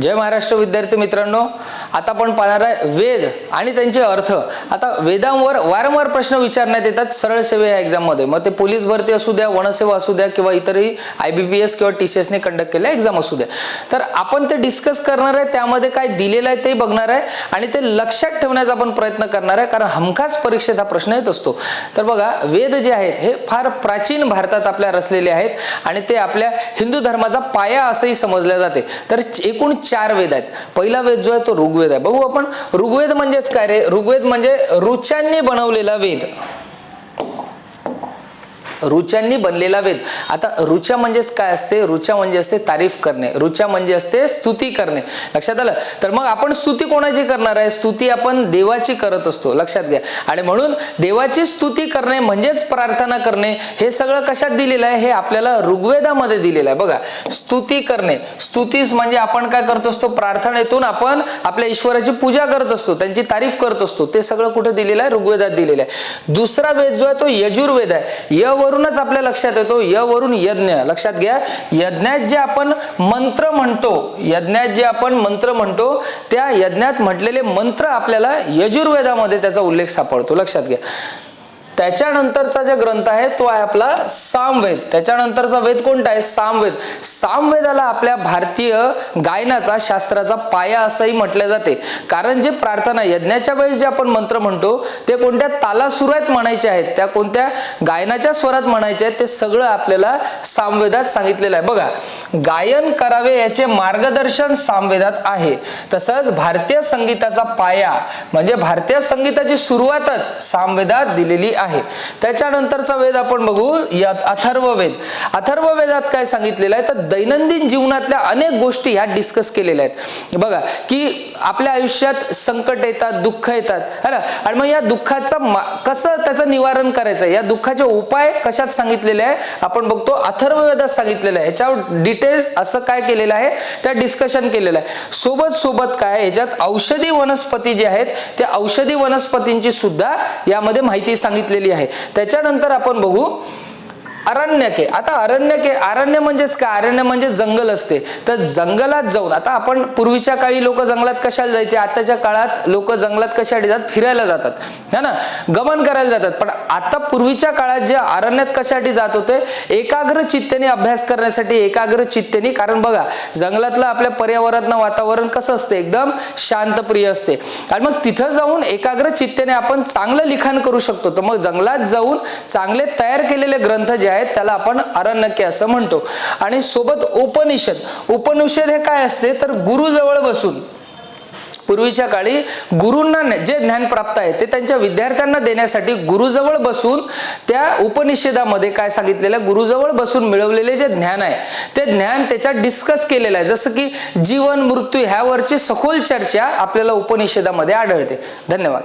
जय महाराष्ट्र विद्यार्थी मित्रांनो आता आपण पाहणार आहे वेद आणि त्यांचे अर्थ. आता वेदांवर वारंवार प्रश्न विचारण्यात येतात सरळ सेवे या एक्झाममध्ये मग ते पोलीस भरती असू द्या वनसेवा असू द्या किंवा इतरही आय बी बी एस किंवा टी सी एसने कंडक्ट केल्या एक्झाम असू द्या. तर आपण ते डिस्कस करणार आहे त्यामध्ये काय दिलेलं आहे ते बघणार आहे आणि ते लक्षात ठेवण्याचा आपण प्रयत्न करणार आहे कारण हमखास परीक्षेत हा प्रश्न येत असतो. तर बघा वेद जे आहेत हे फार प्राचीन भारतात आपल्या रचलेले आहेत आणि ते आपल्या हिंदू धर्माचा पाया असंही समजले जाते. तर एकूण चार वेद आहेत. पहिला वेद जो आहे तो ऋग्वेद आहे. बघू आपण ऋग्वेद म्हणजेच काय रे? ऋग्वेद म्हणजे ऋचांनी बनवलेला वेद. रुचांनी बनलेला वेद. आता रुचा म्हणजेच काय असते? रुचा म्हणजे असते तारीफ करणे. रुचा म्हणजे असते स्तुती करणे. लक्षात आलं? तर मग आपण स्तुती कोणाची करणार आहे? स्तुती आपण देवाची करत असतो. लक्षात घ्या. आणि म्हणून देवाची स्तुती करणे म्हणजेच प्रार्थना करणे हे सगळं कशात दिलेलं आहे? हे आपल्याला ऋग्वेदामध्ये दिलेलं आहे. बघा स्तुती करणे. स्तुतीस म्हणजे आपण काय करत असतो? प्रार्थनेतून आपण आपल्या ईश्वराची पूजा करत असतो. त्यांची तारीफ करत असतो. ते सगळं कुठे दिलेलं आहे? ऋग्वेदात दिलेलं आहे. दुसरा वेद जो आहे तो यजुर्वेद आहे. य वरूनच आपल्या लक्षात येतो यवरून यज्ञ. लक्षात घ्या यज्ञात जे आपण मंत्र म्हणतो यज्ञात जे आपण मंत्र म्हणतो त्या यज्ञात म्हटलेले मंत्र आपल्याला यजुर्वेदामध्ये त्याचा उल्लेख सापडतो. लक्षात घ्या. त्याच्यानंतरचा जे ग्रंथ आहे तो आहे आपला सामवेद. त्याच्यानंतरचा वेद कोणता आहे? सामवेद. सामवेदाला आपल्या भारतीय गायनाचा शास्त्राचा पाया असंही म्हटलं जाते. कारण जे प्रार्थना यज्ञाच्या वेळेस जे आपण मंत्र म्हणतो ते कोणत्या तालासुरात म्हणायचे आहेत त्या कोणत्या गायनाच्या स्वरात म्हणायचे आहेत ते सगळं आपल्याला सामवेदात सांगितलेलं आहे. बघा गायन करावे याचे मार्गदर्शन सामवेदात आहे. तसंच भारतीय संगीताचा पाया म्हणजे भारतीय संगीताची सुरुवातच सामवेदात दिलेली आहे त्याच्यानंतरचा वेद आपण बघू या अथर्व वेदात काय सांगितलेलं आहे? तर दैनंदिन जीवनातल्या अनेक गोष्टी ह्या डिस्कस केलेल्या आहेत. बघा की आपल्या आयुष्यात संकट येतात दुःख येतात है ना? आणि मग या दुःखाचं कसं त्याचं निवारण करायचं? या दुःखाचे उपाय कशात सांगितलेले आहे? आपण बघतो अथर्व वेदात सांगितलेलं आहे. याच्यावर डिटेल असं काय केलेलं आहे? त्या डिस्कशन केलेलं आहे. सोबत सोबत काय? याच्यात औषधी वनस्पती जे आहेत त्या औषधी वनस्पतींची सुद्धा यामध्ये माहिती सांगितली घातलेली आहे. त्याच्यानंतर आपण बघू अरण्यके. आता अरण्यके अरण्य म्हणजेच काय? अरण्य म्हणजे जंगल असते. तर जंगलात जाऊन आता आपण पूर्वीच्या काळी लोक जंगलात कशाला जायचे? आताच्या काळात लोक जंगलात कशासाठी जातात? फिरायला जातात. है ना? गमन करायला जातात. पण आता पूर्वीच्या काळात जे अरण्यात कशासाठी जात होते? एकाग्र चित्तेने अभ्यास करण्यासाठी एकाग्र चित्तेने. कारण बघा जंगलातलं आपल्या पर्यावरणात वातावरण कसं असते? एकदम शांतप्रिय असते. आणि मग तिथं जाऊन एकाग्र चित्तेने आपण चांगलं लिखाण करू शकतो. तर मग जंगलात जाऊन चांगले तयार केलेले ग्रंथ जे आहेत त्याला आपण अरण्यके असं म्हणतो. आणि सोबत उपनिषद उपनिषद हे काय असते? तर गुरुजवळ बसून. पूर्वीच्या काळी गुरूंना जे ज्ञान प्राप्त आहे ते त्यांच्या विद्यार्थ्यांना देण्यासाठी गुरुजवळ बसून त्या उपनिषेदामध्ये काय सांगितलेलं? आहे गुरुजवळ बसून मिळवलेले जे ज्ञान आहे ते ज्ञान त्याच्यात डिस्कस केलेलं आहे. जसं की जीवन मृत्यू ह्यावरची सखोल चर्चा आपल्याला उपनिषेदामध्ये आढळते. धन्यवाद.